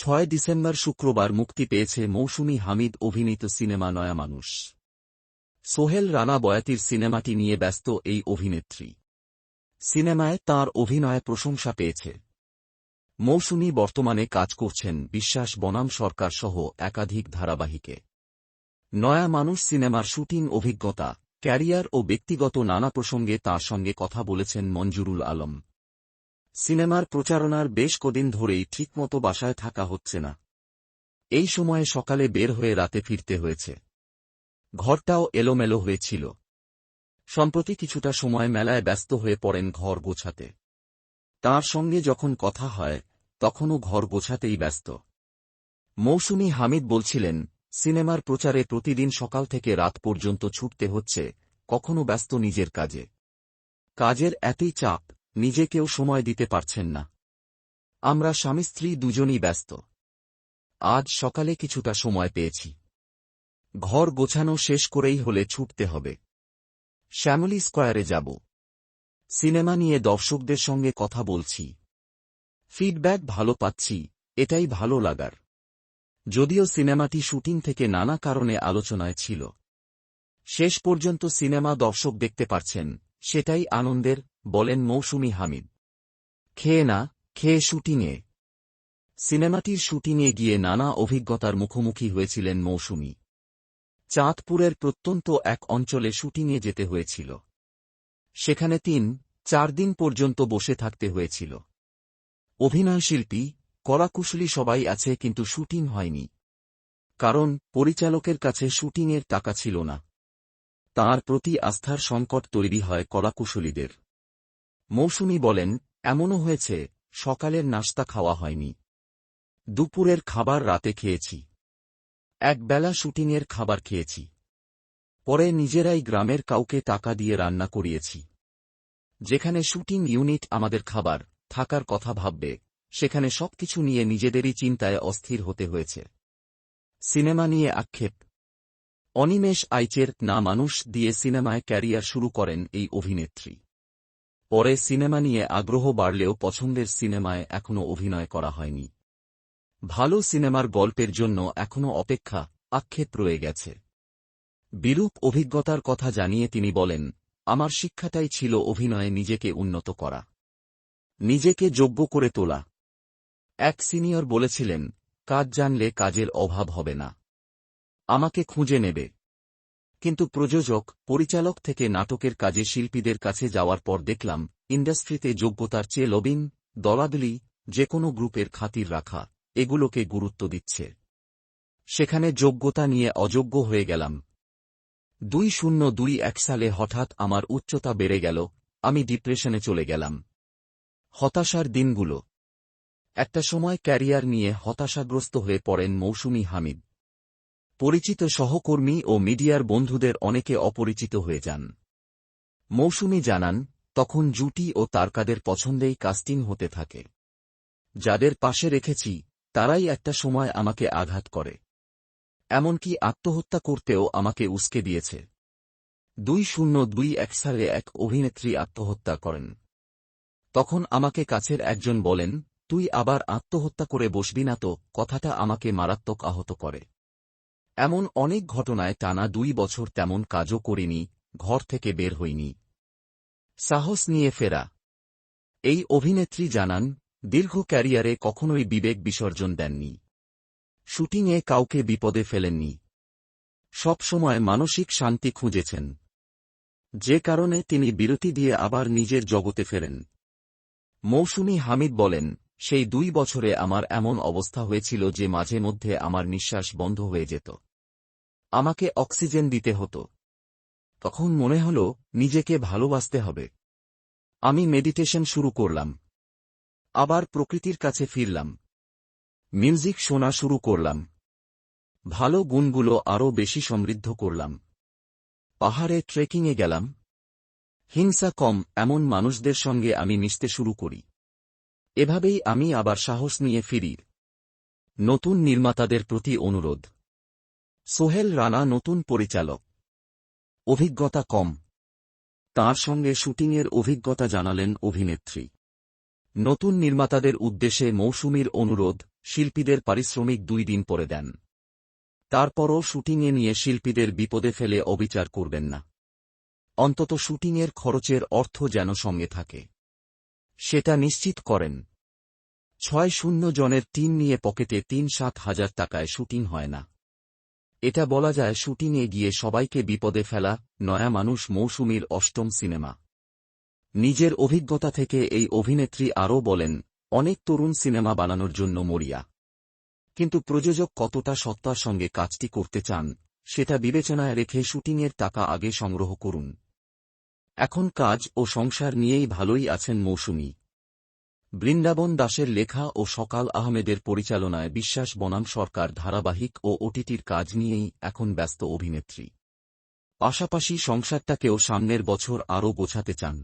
ছয় ডিসেম্বর শুক্রবার মুক্তি পেয়েছে মৌসুমি হামিদ অভিনীত সিনেমা নয়া মানুষ। সোহেল রানা বয়াতির সিনেমাটি নিয়ে ব্যস্ত এই অভিনেত্রী। সিনেমায় তার অভিনয়ে প্রশংসা পেয়েছে। মৌসুমি বর্তমানে কাজ করছেন বিশ্বাস বনাম সরকার সহ একাধিক ধারাবাহিকে। নয়া মানুষ সিনেমার শুটিং অভিজ্ঞতা, ক্যারিয়ার ও ব্যক্তিগত নানা প্রসঙ্গে তার সঙ্গে কথা বলেছেন মঞ্জুরুল আলম। সিনেমার প্রচারণার বেশ কদিন ধরেই ঠিকমতো বাসায় থাকা হচ্ছে না। এই সময়ে সকালে বের হয়ে রাতে ফিরতে হয়েছে। ঘরটাও এলোমেলো হয়েছিল। সম্প্রতি কিছুটা সময় মেলায় ব্যস্ত হয়ে পড়েন ঘর গোছাতে। তার সঙ্গে যখন কথা হয়, তখনও ঘর গোছাতেই ব্যস্ত। মৌসুমি হামিদ বলছিলেন, সিনেমার প্রচারে প্রতিদিন সকাল থেকে রাত পর্যন্ত ছুটতে হচ্ছে, কখনো ব্যস্ত নিজের কাজে। কাজের এতই চাপ নিজেকেও সময় দিতে পারছেন না। আমরা স্বামী স্ত্রী দুজনই ব্যস্ত। আজ সকালে কিছুটা সময় পেয়েছি। ঘর গোছানো শেষ করেই হলে ছুটতে হবে। শ্যামলি স্কয়ারে যাব। সিনেমা নিয়ে দর্শকদের সঙ্গে কথা বলছি। ফিডব্যাক ভালো পাচ্ছি, এটাই ভালো লাগার। যদিও সিনেমাটি শুটিং থেকে নানা কারণে আলোচনায় ছিল। শেষ পর্যন্ত সিনেমা দর্শক দেখতে পারছেন সেটাই আনন্দের, বলেন মৌসুমি হামিদ। খেয়ে না, খেয়ে শুটিংয়ে সিনেমাটির শুটিংয়ে গিয়ে নানা অভিজ্ঞতার মুখোমুখি হয়েছিলেন মৌসুমি। চাঁদপুরের প্রত্যন্ত এক অঞ্চলে শুটিংয়ে যেতে হয়েছিল। সেখানে তিন, চার দিন পর্যন্ত বসে থাকতে হয়েছিল। অভিনয়শিল্পী কলাকুশলী সবাই আছে কিন্তু শুটিং হয়নি। কারণ পরিচালকের কাছে শুটিংয়ের টাকা ছিল না। তার প্রতি আস্থার সংকট তৈরি হয় কলাকুশলীদের। মৌসুমি বলেন, এমনও হয়েছে, সকালের নাস্তা খাওয়া হয়নি। দুপুরের খাবার রাতে খেয়েছি। একবেলা শুটিংয়ের খাবার খেয়েছি। পরে নিজেরাই গ্রামের কাউকে টাকা দিয়ে রান্না করিয়েছি। যেখানে শুটিং ইউনিট আমাদের খাবার, থাকার কথা ভাববে, সেখানে সবকিছু নিয়ে নিজেদেরই চিন্তায় অস্থির হতে হয়েছে। সিনেমা নিয়ে আক্ষেপ। অনিমেষ আইচের না মানুষ দিয়ে সিনেমায় ক্যারিয়ার শুরু করেন এই অভিনেত্রী। পরে সিনেমা নিয়ে আগ্রহ বাড়লেও পছন্দের সিনেমায় এখনও অভিনয় করা হয়নি। ভালো সিনেমার গল্পের জন্য এখনও অপেক্ষা আক্ষেপ রয়ে গেছে। বিরূপ অভিজ্ঞতার কথা জানিয়ে তিনি বলেন, আমার শিক্ষাটাই ছিল অভিনয়ে নিজেকে উন্নত করা। নিজেকে যোগ্য করে তোলা। এক সিনিয়র বলেছিলেন, কাজ জানলে কাজের অভাব হবে না। আমাকে খুঁজে নেবে। কিন্তু প্রযোজক, পরিচালক থেকে নাটকের কাজে শিল্পীদের কাছে যাওয়ার পর দেখলাম, ইন্ডাস্ট্রিতে যোগ্যতার চেয়ে লবিং দলাদলি যে কোনো গ্রুপের খাতির রাখা, এগুলোকে গুরুত্ব দিচ্ছে। সেখানে যোগ্যতা নিয়ে অযোগ্য হয়ে গেলাম। দুই শূন্য দুই এক সালে হঠাৎ আমার উচ্চতা বেড়ে গেল, আমি ডিপ্রেশনে চলে গেলাম। হতাশার দিনগুলো। একটা সময় ক্যারিয়ার নিয়ে হতাশাগ্রস্ত হয়ে পড়েন মৌসুমি হামিদ। পরিচিত সহকর্মী ও মিডিয়ার বন্ধুদের অনেকে অপরিচিত হয়ে যান। মৌসুমি জানান, তখন জুটি ও তারকাদের পছন্দেই কাস্টিং হতে থাকে। যাদের পাশে রেখেছি, তারাই একটা সময় আমাকে আঘাত করে। এমনকি আত্মহত্যা করতেও আমাকে উস্কে দিয়েছে। দুই শূন্য দুই এক সালে এক অভিনেত্রী আত্মহত্যা করেন। তখন আমাকে কাছের একজন বলেন, তুই আবার আত্মহত্যা করে বসবি না তো, কথাটা আমাকে মারাত্মক আহত করে। এমন অনেক ঘটনায় টানা দুই বছর তেমন কাজও করিনি, ঘর থেকে বের হইনি। সাহস নিয়ে ফেরা। এই অভিনেত্রী জানান, দীর্ঘ ক্যারিয়ারে কখনোই বিবেক বিসর্জন দেননি। শুটিংয়ে কাউকে বিপদে ফেলেননি। সব সময় মানসিক শান্তি খুঁজেছেন। যে কারণে তিনি বিরতি দিয়ে আবার নিজের জগতে ফেরেন। মৌসুমি হামিদ বলেন, সেই দুই বছরে আমার এমন অবস্থা হয়েছিল যে মাঝে মধ্যে আমার নিঃশ্বাস বন্ধ হয়ে যেত। আমাকে অক্সিজেন দিতে হতো। তখন মনে হল, নিজেকে ভালোবাসতে হবে। আমি মেডিটেশন শুরু করলাম। আবার প্রকৃতির কাছে ফিরলাম। মিউজিক শোনা শুরু করলাম। ভালো গুণগুলো আরও বেশি সমৃদ্ধ করলাম। পাহাড়ে ট্রেকিংয়ে গেলাম। হিংসা কম, এমন মানুষদের সঙ্গে আমি মিশতে শুরু করি। এভাবেই আমি আবার সাহস নিয়ে ফিরি। নতুন নির্মাতাদের প্রতি অনুরোধ। সোহেল রানা নতুন পরিচালক। অভিজ্ঞতা কম। তার সঙ্গে শুটিংয়ের অভিজ্ঞতা জানালেন অভিনেত্রী। নতুন নির্মাতাদের উদ্দেশ্যে মৌসুমীর অনুরোধ, শিল্পীদের পারিশ্রমিক দুই দিন পরে দেন। তারপরও শুটিংয়ে নিয়ে শিল্পীদের বিপদে ফেলে অবিচার করবেন না। অন্তত শুটিংয়ের খরচের অর্থ যেন সঙ্গে থাকে। সেটা নিশ্চিত করেন। ছয় শূন্য জনের টিম নিয়ে পকেটে তিন সাত হাজার টাকায় শুটিং হয় না। এটা বলা যায় শুটিংয়ে গিয়ে সবাইকে বিপদে ফেলা নয়া মানুষ মৌসুমীর অষ্টম সিনেমা। নিজের অভিজ্ঞতা থেকে এই অভিনেত্রী আরও বলেন, অনেক তরুণ সিনেমা বানানোর জন্য মরিয়া। কিন্তু প্রযোজক কতটা সত্তার সঙ্গে কাজটি করতে চান, সেটা বিবেচনায় রেখে শুটিংয়ের টাকা আগে সংগ্রহ করুন। এখন কাজ ও সংসার নিয়েই ভালোই আছেন মৌসুমী। বৃন্দাবন দাসের লেখা ও সকাল আহমেদের পরিচালনায় বিশ্বাস বনাম সরকার ধারাবাহিক ও ওটিটির কাজ নিয়েই এখন ব্যস্ত অভিনেত্রী। পাশাপাশি সংসারটাকেও সামনের বছর আরও গোছাতে চান।